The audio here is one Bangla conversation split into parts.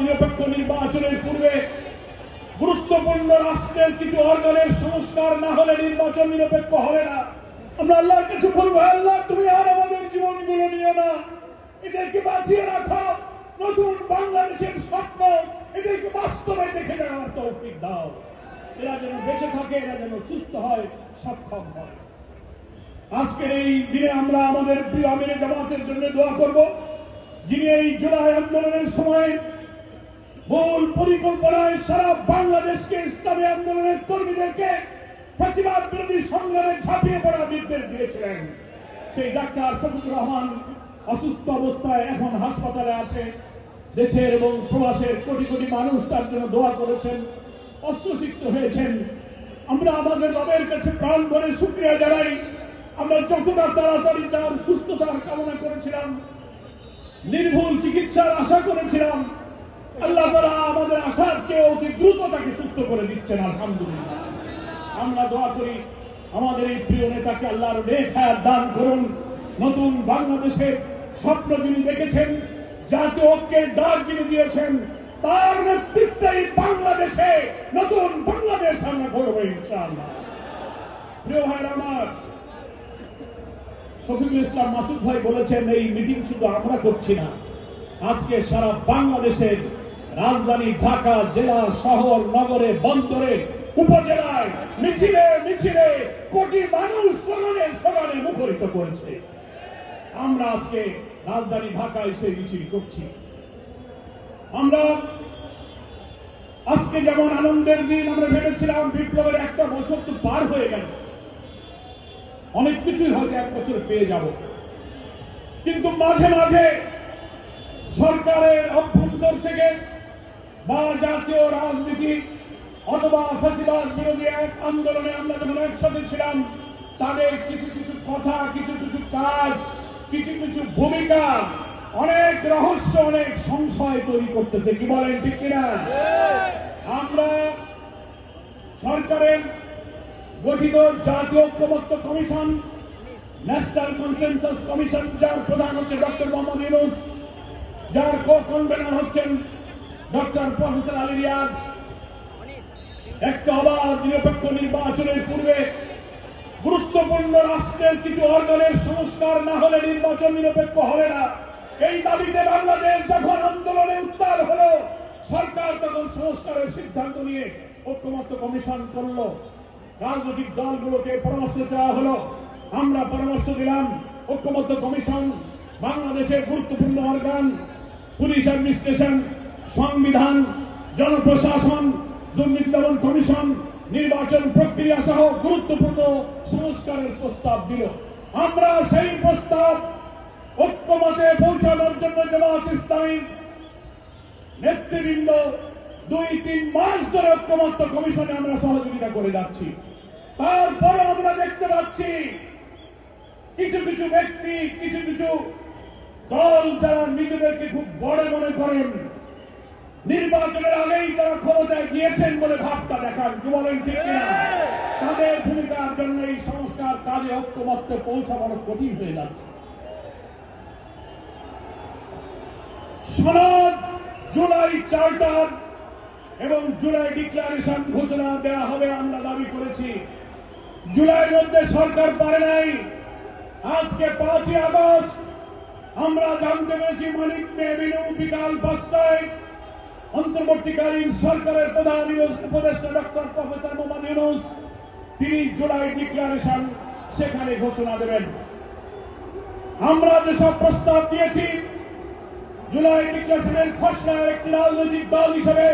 নিরপেক্ষ নির্বাচনের পূর্বে গুরুত্বপূর্ণ রাষ্ট্রের কিছু অর্গানের সংস্কার না হলে নির্বাচন নিরপেক্ষ হবে না। আমরা আল্লাহর কাছে বলব আল্লাহ, তুমি আর আমাদের জীবনগুলো নিও না। এদেরকে বাঁচিয়ে রাখো। নতুন বাংলাদেশের স্বপ্ন এদেরকে বাস্তবে দেখে যাওয়ার তৌফিক দাও। এরা যেন বেঁচে থাকে, এরা যেন সুস্থ হয়, সক্ষম হয়। আজকের এই দিনে আমরা আমাদের প্রিয় আমিরের জামাতের জন্য দোয়া করব, যিনি এই জুলাই আন্দোলনের সময় মূল পরিকল্পনায় সারা বাংলাদেশকে ইসলামী আন্দোলনের কর্মীদেরকে ফাঁসিবাদ বিরোধী সংগ্রামে ঝাঁপিয়ে পড়ার নির্দেশ দিয়েছিলেন। সেই ডাক্তার শফিকুর রহমান অসুস্থ অবস্থায় এখন হাসপাতালে আছে। দেশের এবং প্রবাসের কোটি কোটি মানুষ তার জন্য দোয়া করেছেন অস্ত্রসিক্ত হয়েছেন। আমরা আমাদের রবের কাছে প্রাণ ভরে শুক্রিয়া জানাই। আমরা যতটা তাড়াতাড়ি তার সুস্থতার কামনা করেছিলাম, নির্ভুল চিকিৎসার আশা করেছিলাম আল্লাহ তারা আমাদের আশার চেয়ে অতি দ্রুত তাকে সুস্থ করে দিচ্ছেন, আলহামদুলিল্লাহ। আমরা দোয়া করি আমাদের এই প্রিয় নেতাকে আল্লাহর নেক দান করুন। নতুন বাংলাদেশের স্বপ্ন যিনি দেখেছেন জাতীয় ঐক্যের ডাক যিনি দিয়েছেন, তার নেতৃত্বে বাংলাদেশে নতুন বাংলাদেশ আমরা করব ইনশাআল্লাহ। আমার, শফিকুল ইসলাম মাসুদ ভাই বলেছেন, এই মিটিং শুধু আমরা করছি না, আজকে সারা বাংলাদেশের রাজধানী ঢাকা জেলা শহর নগরে বন্দরে উপজেলায় মিছিলে মিছিলে কোটি মানুষ স্লোগানে স্লোগানে মুখরিত করেছে। আমরা আজকে রাজধানী ঢাকায় সেই মিছিল করছি। আমরা আজকে যেমন আনন্দের দিন আমরা ভেবেছিলাম বিপ্লবের একটা বছর তো পার হয়ে গেল। অনেক কিছুই হয়তো এক বছর পেয়ে যাব। কিন্তু মাঝে মাঝে সরকারের অভ্যন্তর থেকে বা জাতীয় রাজনীতি অথবা ফাঁসিবাদ বিরোধী এক আন্দোলনে আমরা যখন একসাথে ছিলাম, তাদের কিছু কিছু কথা, কিছু কিছু কাজ, কিছু কিছু ভূমিকা, অনেক রহস্য, অনেক সংশয় তৈরি করতেছে। কি বলেন, ঠিক কিনা? আমরা সরকারের গঠিত জাতীয় ঐক্যমত্য কমিশন, ন্যাশনাল কনসেনসাস কমিশন, যার প্রধান হচ্ছে ডক্টর মোহাম্মদ ইউনুস, যার কো কনভেনার হচ্ছেন ডক্টর প্রফেসর আলী রিয়াজ একটা অবাধ নিরপেক্ষ নির্বাচনের পূর্বে গুরুত্বপূর্ণ রাষ্ট্রের কিছু অর্গানের সংস্কার না হলে নির্বাচন নিরপেক্ষ হবে না। এই দাবিতে বাংলাদেশ যখন আন্দোলনে উত্তার হলো, সরকার তখন সংস্কারের সিদ্ধান্ত নিয়ে ঐক্যমত্য কমিশন করল। রাজনৈতিক দলগুলোকে পরামর্শ চাওয়া হলো। আমরা পরামর্শ দিলাম, ঐক্যমত্য কমিশন বাংলাদেশের গুরুত্বপূর্ণ অর্গান পুলিশ অ্যাডমিনিস্ট্রেশন সংবিধান, জনপ্রশাসন, দুর্নীতি দমন কমিশন, নির্বাচন প্রক্রিয়া সহ গুরুত্বপূর্ণ সংস্কারের প্রস্তাব দিল। আমরা সেই প্রস্তাব ঐক্যমতে পৌঁছানোর জন্য জামাত ইসলামী নেতৃবৃন্দ দুই তিন মাস ধরে ঐক্যমত্য কমিশনে আমরা সহযোগিতা করে যাচ্ছি। তারপরে আমরা দেখতে পাচ্ছি কিছু কিছু ব্যক্তি, কিছু কিছু দল যারা নিজেদেরকে খুব বড় মনে করেন নির্বাচনের আগেই তারা ক্ষমতায় গিয়েছেন বলে ভাবটা দেখান, কি বলেন ঠিক তাদের ভূমিকার জন্য এই সংস্কার কাজে ঐক্যমত্যে পৌঁছানো কঠিন হয়ে যাচ্ছে। সনদ, জুলাই চার্টার এবং জুলাই ডিক্লারেশন ঘোষণা দেওয়া হবে, আমরা দাবি করেছি। জুলাই মধ্যে সরকার পারে নাই। আজকে পাঁচই আগস্ট, আমরা জানতে পেরেছি মানিক মেহবিনু বিকাল পাঁচটায়। অন্তর্বর্তীকালীন সরকারের প্রধান উপদেষ্টা ডক্টর প্রফেসর মোহাম্মদ ইউনুস, তিনি জুলাই ডিক্লারেশন সেখানে ঘোষণা দেবেন। আমরা যেসব প্রস্তাব দিয়েছি, জুলাই ডিক্লারেশনের খসড়ার একটি রাজনৈতিক দল হিসেবে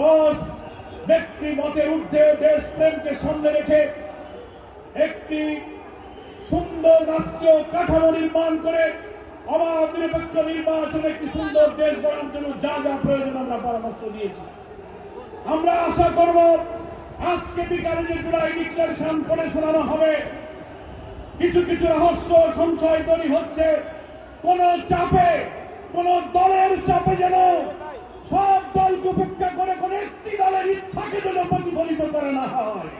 দশ ব্যক্তি মতের ঊর্ধ্বে দেশ প্রেমকে সামনে রেখে একটি সুন্দর রাষ্ট্রীয় কাঠামো নির্মাণ করে অবাধ নিরপেক্ষ নির্বাচন একটি সুন্দর দেশ গড়ার জন্য যা যা প্রয়োজন আমরা পরামর্শ দিয়েছি। আমরা আশা করব আজকে বিকালে যে জুলাই ডিক্লারেশন করে শোনানো হবে, কিছু কিছু রহস্য সংশয় তৈরি হচ্ছে। কোন চাপে, কোন দলের চাপে যেন সব দলকে উপেক্ষা করে কোন একটি দলের ইচ্ছাকে যেন প্রতিফলিত করে না হয়।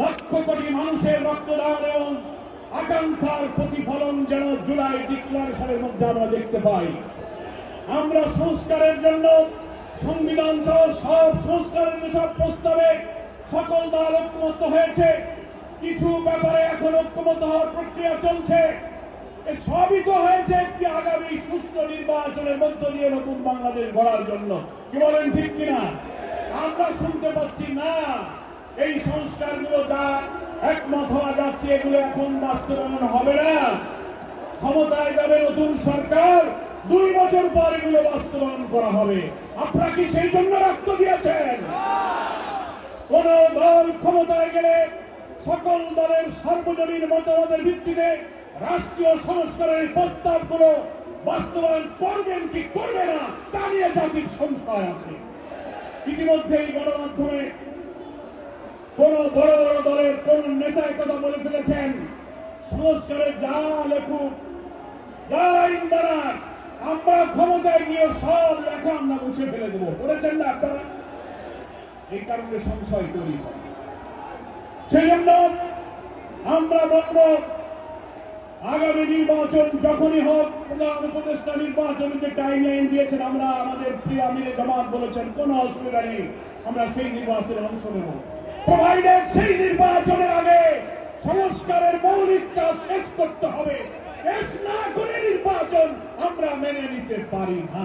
লক্ষ কোটি মানুষের রক্তদান এবং আকাঙ্ক্ষার প্রতিফলন যেন জুলাই ডিক্লারেশনের মধ্যে আমরা দেখতে পাই। আমরা সংস্কারের জন্য সংবিধান সহ সব সংস্কারের যেসব প্রস্তাবে সকল দল ঐক্যমত হয়েছে। কিছু ব্যাপারে এখন ঐক্যমত হওয়ার প্রক্রিয়া চলছে। সবই তো হয়েছে একটি আগামী সুষ্ঠু নির্বাচনের মধ্য দিয়ে নতুন বাংলাদেশ গড়ার জন্য। কি বলেন ঠিক কিনা? আমরা শুনতে পাচ্ছি না। এই সংস্কারগুলো যা একমত হওয়া যাচ্ছে, এগুলো এখন বাস্তবায়ন হবে না। ক্ষমতায় যাবে নতুন সরকার, দুই বছর পর এগুলো বাস্তবায়ন করা হবে। আপনারা কি সেই জন্য রক্ত দিয়েছেন? কোন দল ক্ষমতায় গেলে সকল দলের সর্বজনীন মতামতের ভিত্তিতে রাষ্ট্রীয় সংস্কারের প্রস্তাবগুলো বাস্তবায়ন করবেন কি করবে না, তা নিয়ে জাতির সংশয় আছে। ইতিমধ্যেই গণমাধ্যমে কোন বড় বড় দলের কোন নেতা কথা বলে ফেলেছেন? সংস্কারে যা লেখুক, যা আইন আমরা ক্ষমতায় নিয়ে সব লেখা আমরা মুছে ফেলে দেবো। বলেছেন না আপনারা? এই কারণে সংশয় তৈরি হয়। সেই জন্য আমরা বলব, আগামী নির্বাচন যখনই হোক, প্রধান উপদেষ্টা নির্বাচন যে টাইম লাইন দিয়েছেন, আমরা আমাদের প্রিয় আমিরে জামাত বলেছেন, কোনো অসুবিধা নেই, আমরা সেই নির্বাচনে অংশ নেব। প্রোভাইডেড সেই নির্বাচনের আগে সংস্কারের মৌলিক কাজ শেষ করতে হবে। শেষ না করে নির্বাচন আমরা মেনে নিতে পারি না।